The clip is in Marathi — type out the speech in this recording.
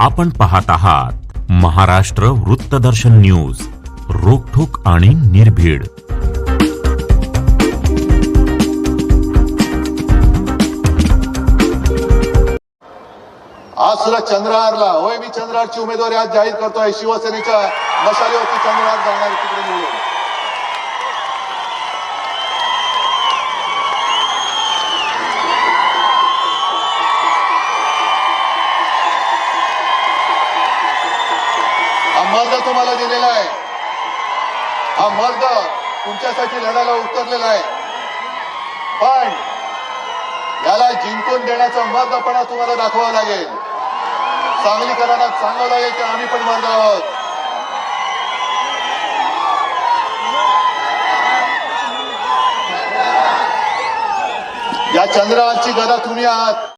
आपण पाहत आहात महाराष्ट्र वृत्तदर्शन न्यूज रोखोक आणि निर्भीड. आज सुद्धा चंद्रहारला होय मी चंद्रहारची उमेदवारी आज जाहीर करतोय शिवसेनेच्या मशालीवरती चंद्रहार जाणार तिकडे निवडून. मर्द तुम्हाला दिलेला आहे. हा मर्द तुमच्यासाठी लढायला उतरलेला आहे. पण याला जिंकून देण्याचा मर्दपणा तुम्हाला दाखवावा लागेल. सांगलीकरांना सांगावं लागेल की आम्ही पण मर्द आहोत. या चंद्रावरची गदा तुम्ही आहात.